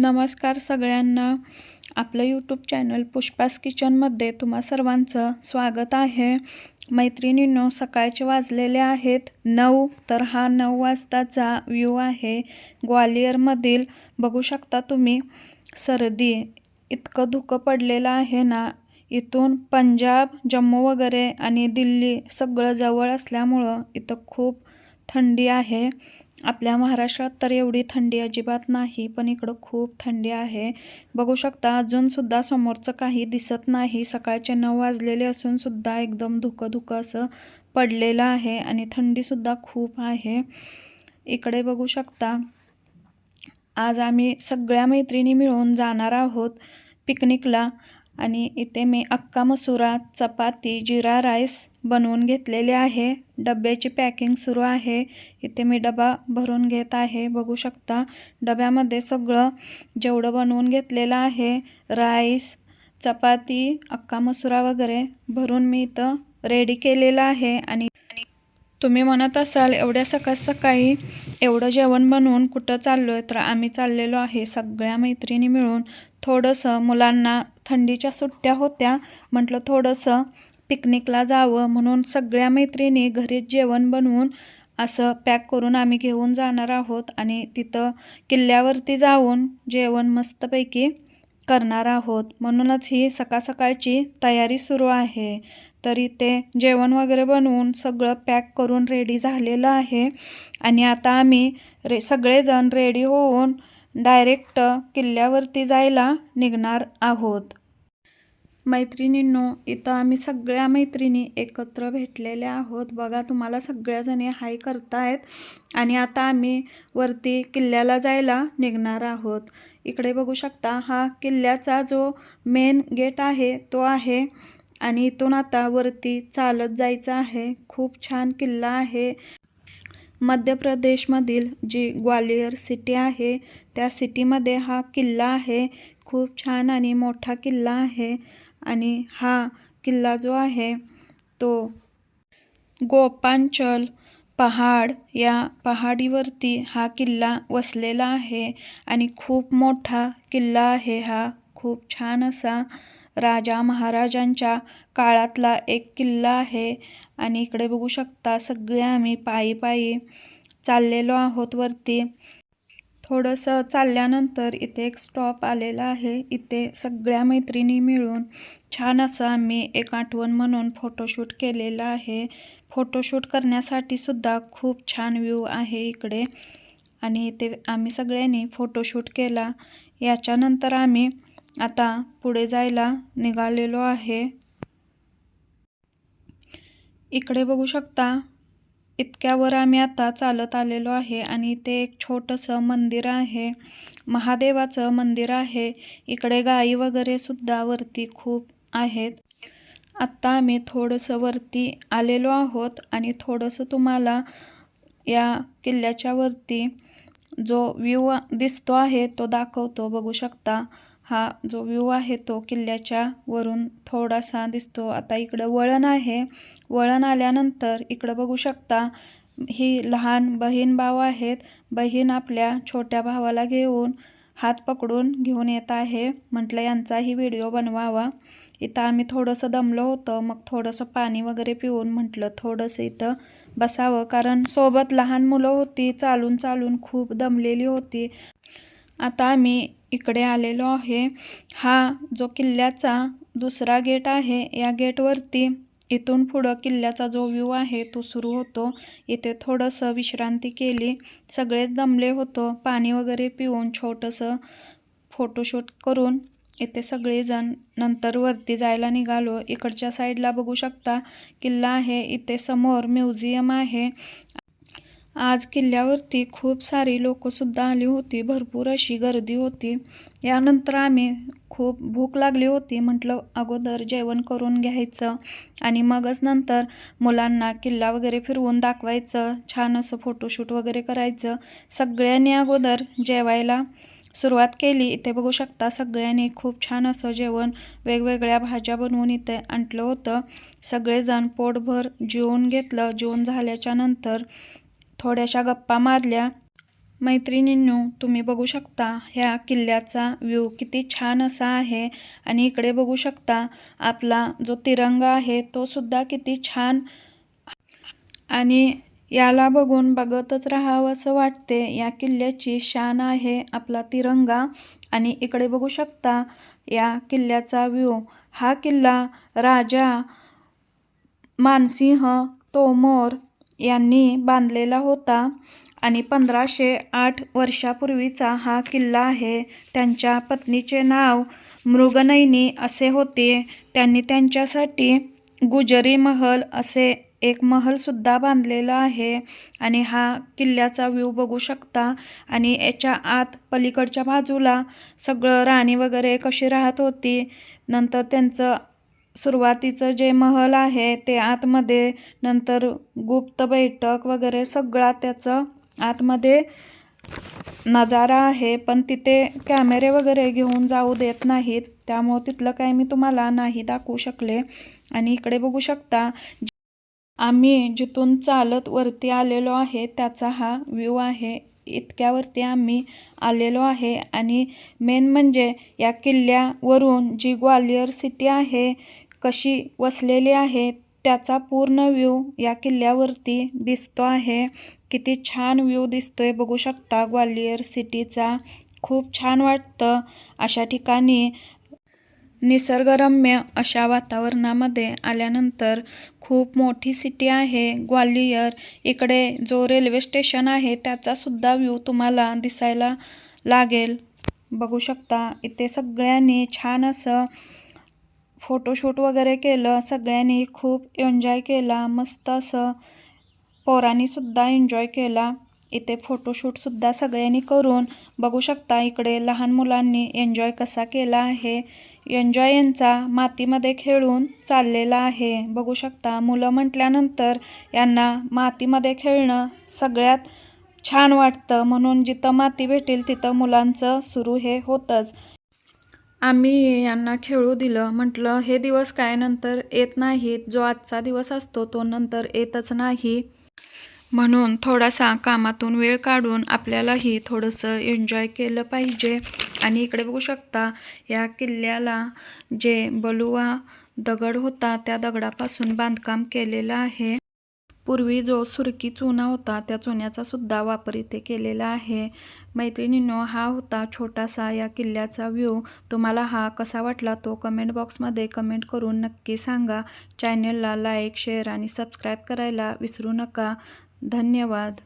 नमस्कार सगळ्यांना. आपलं यूट्यूब चॅनल पुष्पास किचनमध्ये तुम्हा सर्वांचं स्वागत आहे. मैत्रिणींनो सकाळचे वाजलेले आहेत. नऊ तर हा नऊ वाजताचा व्ह्यू आहे. ग्वालियरमधील बघू शकता तुम्ही सर्दी इतकं धुकं पडलेलं आहे ना? इथून पंजाब जम्मू वगैरे आणि दिल्ली सगळं जवळ असल्यामुळं इथं खूप थंडी आहे. आपल्या महाराष्ट्रात तर एवढी थंडी अजिबात नाही पण इकडं खूप थंडी आहे. बघू शकता अजूनसुद्धा समोरचं काही दिसत नाही. सकाळचे नऊ वाजलेले असूनसुद्धा एकदम धुकं धुकं असं पडलेलं आहे आणि थंडीसुद्धा खूप आहे. इकडे बघू शकता आज आम्ही सगळ्या मैत्रिणी मिळून जाणार आहोत पिकनिकला. आणि इथे मी अक्का मसुरा चपाती जिरा राईस बनवून घेतलेले आहे. डब्याची पॅकिंग सुरू आहे. इथे मी डबा भरून घेत आहे. बघू शकता डब्यामध्ये सगळं जेवढं बनवून घेतलेलं आहे राईस चपाती अक्का मसुरा वगैरे भरून मी इथं रेडी केलेलं आहे. आणि तुम्ही म्हणत असाल एवढ्या सकाळ सकाळी एवढं जेवण बनवून कुठं चाललो आहे तर आम्ही चाललेलो आहे सगळ्या मैत्रिणी मिळून थोडंसं मुलांना थंडीच्या सुट्ट्या होत्या. म्हटलं थोडंसं पिकनिकला जावं म्हणून सगळ्या मैत्रिणी घरीच जेवण बनवून असं पॅक करून आम्ही घेऊन जाणार आहोत आणि तिथं किल्ल्यावरती जाऊन जेवण मस्तपैकी करणार आहोत. म्हणूनच ही सकाळ सकाळची तयारी सुरू आहे. तरी ते जेवण वगैरे बनवून सगळं पॅक करून रेडी झालेलं आहे. आणि आता आम्ही रे सगळेजण रेडी होऊन डायरेक्ट किल्ल्यावरती जायला निघणार आहोत. मैत्रिणींनो इथं आम्ही सगळ्या मैत्रिणी एकत्र भेटलेल्या आहोत. बघा तुम्हाला सगळ्याजणी हाय करतायत आणि आता आम्ही वरती किल्ल्याला जायला निघणार आहोत. इकडे बघू शकता हा किल्ल्याचा जो मेन गेट आहे तो आहे आणि इथून आता वरती चालत जायचं आहे. खूप छान किल्ला आहे. मध्य प्रदेशमधील जी ग्वालियर सिटी आहे त्या सिटीमध्ये हा किल्ला आहे. खूप छान आणि मोठा किल्ला आहे आणि हा किल्ला जो आहे तो गोपांचल पहाड या पहाडीवरती हा किल्ला वसलेला आहे आणि खूप मोठा किल्ला आहे हा. खूप छान असा राजा महाराजांच्या काळातला एक किल्ला आहे. आणि इकडे बघू शकता सगळे आम्ही पायी पायी चाललेलो आहोत वरती. थोडंसं चालल्यानंतर इथे एक स्टॉप आलेला आहे. इथे सगळ्या मैत्रिणी मिळून छान असं आम्ही एक आठवण म्हणून फोटोशूट केलेलं आहे. फोटोशूट करण्यासाठी सुद्धा खूप छान व्ह्यू आहे इकडे. आणि इथे आम्ही सगळ्यांनी फोटोशूट केला. याच्यानंतर आम्ही आता पुढे जायला निघालेलो आहे. इकडे बघू शकता इतक्यावर आम्ही आता चालत आलेलो आहे आणि इथे एक छोटंसं मंदिर आहे. महादेवाचं मंदिर आहे. इकडे गाई वगैरे सुद्धा वरती खूप आहेत. आत्ता आम्ही थोडंसं वरती आलेलो आहोत आणि थोडंसं तुम्हाला या किल्ल्याच्या वरती जो व्ह्यू दिसतो आहे तो दाखवतो. बघू शकता हा जो व्ह्यू आहे तो किल्ल्याच्या वरून थोडासा दिसतो. आता इकडं वळण आहे. वळण आल्यानंतर इकडं बघू शकता ही लहान बहीण भाव आहेत. बहीण आपल्या छोट्या भावाला घेऊन हात पकडून घेऊन येत आहे. म्हटलं यांचाही व्हिडिओ बनवावा. इथं आम्ही थोडंसं दमलो होतं. मग थोडंसं पाणी वगैरे पिऊन म्हटलं थोडंसं इथं बसावं. कारण सोबत लहान मुलं होती चालून चालून खूप दमलेली होती. आता आम्ही इकडे आलेलो आहे. हा जो किल्ल्याचा दुसरा गेट आहे या गेटवरती इथून पुढं किल्ल्याचा जो व्ह्यू आहे तो सुरू होतो. इथे थोडंसं विश्रांती केली. सगळेच दमले होतो. पाणी वगैरे पिऊन छोटंसं फोटोशूट करून इथे सगळेजण नंतर वरती जायला निघालो. इकडच्या साईडला बघू शकता किल्ला आहे. इथे समोर म्युझियम आहे. आज किल्ल्यावरती खूप सारी लोकंसुद्धा आली होती. भरपूर अशी गर्दी होती. यानंतर आम्ही खूप भूक लागली होती. म्हटलं अगोदर जेवण करून घ्यायचं आणि मगच नंतर मुलांना किल्ला वगैरे फिरवून दाखवायचं छान असं फोटोशूट वगैरे करायचं. सगळ्यांनी अगोदर जेवायला सुरुवात केली. इथे बघू शकता सगळ्यांनी खूप छान असं जेवण वेगवेगळ्या भाज्या बनवून इथे आणलं होतं. सगळेजण पोटभर जेवून घेतलं. जेवण झाल्याच्यानंतर थोड्याशा गप्पा मारल्या मैत्रिणींनो तुम्ही बघू शकता ह्या किल्ल्याचा व्ह्यू किती छान असा आहे आणि इकडे बघू शकता आपला जो तिरंगा आहे तो सुद्धा किती छान आणि याला बघून बघतच राहावं असं वाटते. या किल्ल्याची शान आहे आपला तिरंगा आणि इकडे बघू शकता या किल्ल्याचा व्ह्यू. हा किल्ला राजा मानसिंह तोमोर यांनी बांधलेला होता आणि पंधराशे आठ वर्षापूर्वीचा हा किल्ला आहे. त्यांच्या पत्नीचे नाव मृगनयनी असे होते. त्यांनी त्यांच्यासाठी गुजरी महल असे एक महलसुद्धा बांधलेला आहे आणि हा किल्ल्याचा व्ह्यू बघू शकता. आणि याच्या आत पलीकडच्या बाजूला सगळं राणी वगैरे कशी राहत होती? नंतर त्यांचं सुरुवातीचं जे महल आहे ते आतमध्ये नंतर गुप्त बैठक वगैरे सगळा त्याचं आतमध्ये नजारा आहे पण तिथे कॅमेरे वगैरे घेऊन जाऊ देत नाहीत. त्यामुळं तिथलं काय मी तुम्हाला नाही दाखवू शकले. आणि इकडे बघू शकता आम्ही जिथून चालत वरती आलेलो आहे त्याचा हा व्ह्यू आहे. इतक्यावरती आम्ही आलेलो आहे. आणि मेन म्हणजे या किल्ल्यावरून जी ग्वालियर सिटी आहे कशी वसलेली आहे त्याचा पूर्ण व्ह्यू या किल्ल्यावरती दिसतो आहे. किती छान व्ह्यू दिसतोय. बघू शकता ग्वालियर सिटीचा. खूप छान वाटतं. अशा ठिकाणी निसर्गरम्य अशा वातावरणामध्ये आल्यानंतर खूप मोठी सिटी आहे ग्वालियर. इकडे जो रेल्वे स्टेशन आहे त्याचासुद्धा व्ह्यू तुम्हाला दिसायला लागेल. बघू शकता इथे सगळ्यांनी छान असं फोटोशूट वगैरे केलं सगळ्यांनी खूप एन्जॉय केला मस्त असं पोरांनीसुद्धा एन्जॉय केला. इथे फोटोशूटसुद्धा सगळ्यांनी करून बघू शकता इकडे लहान मुलांनी एन्जॉय कसा केला आहे. एन्जॉय यांचा मातीमध्ये खेळून चाललेला आहे. बघू शकता मुलं म्हटल्यानंतर यांना मातीमध्ये खेळणं सगळ्यात छान वाटतं. म्हणून जिथं माती भेटेल तिथं मुलांचं सुरू हे होतंच. आम्ही यांना खेळू दिलं. म्हटलं हे दिवस काय नंतर येत नाहीत. जो आजचा दिवस असतो तो नंतर येतच नाही. म्हणून थोडासा कामातून वेळ काढून आपल्यालाही थोडंसं एन्जॉय केलं पाहिजे. आणि इकडे बघू शकता या किल्ल्याला जे बलुवा दगड होता त्या दगडापासून बांधकाम केलेलं आहे. पूर्वी जो सुरकी चुना होता त्या चुन्याचा सुद्धा वापर इथे केलेला आहे. मैत्रिणींनो हा होता छोटासा या किल्ल्याचा व्ह्यू तुम्हाला हा कसा वाटला तो कमेंट बॉक्समध्ये कमेंट करून नक्की सांगा. चॅनेलला लाईक शेअर आणि सबस्क्राईब करायला विसरू नका. धन्यवाद.